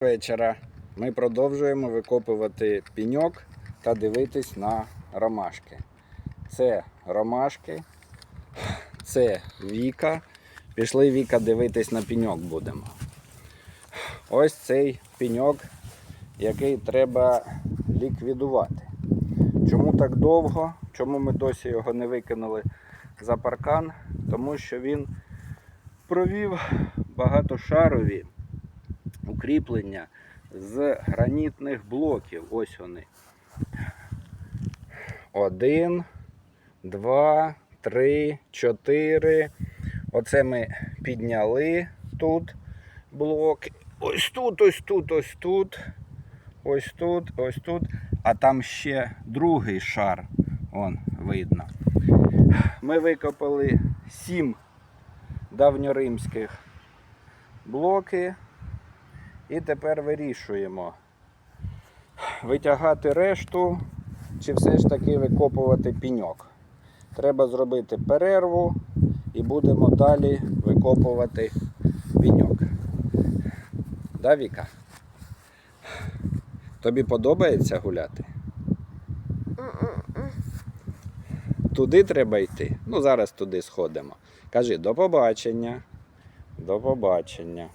вечора. Ми продовжуємо викопувати піньок та дивитись на ромашки. Це ромашки, це Віка. Пішли Віка дивитись на піньок будемо. Ось цей піньок, який треба ліквідувати. Чому так довго? Чому ми досі його не викинули за паркан? Тому що він провів багатошарові укріплення з гранітних блоків. Ось вони. Один, два, три, чотири. Оце ми підняли тут блок. Ось тут, ось тут, ось тут. Ось тут, ось тут. А там ще другий шар. Вон видно. Ми викопали сім давньоримських блоки. І тепер вирішуємо, витягати решту чи все ж таки викопувати піньок. Треба зробити перерву і будемо далі викопувати піньок. Да, Віка? Тобі подобається гуляти? Туди треба йти. Ну, зараз туди сходимо. Кажи до побачення. До побачення.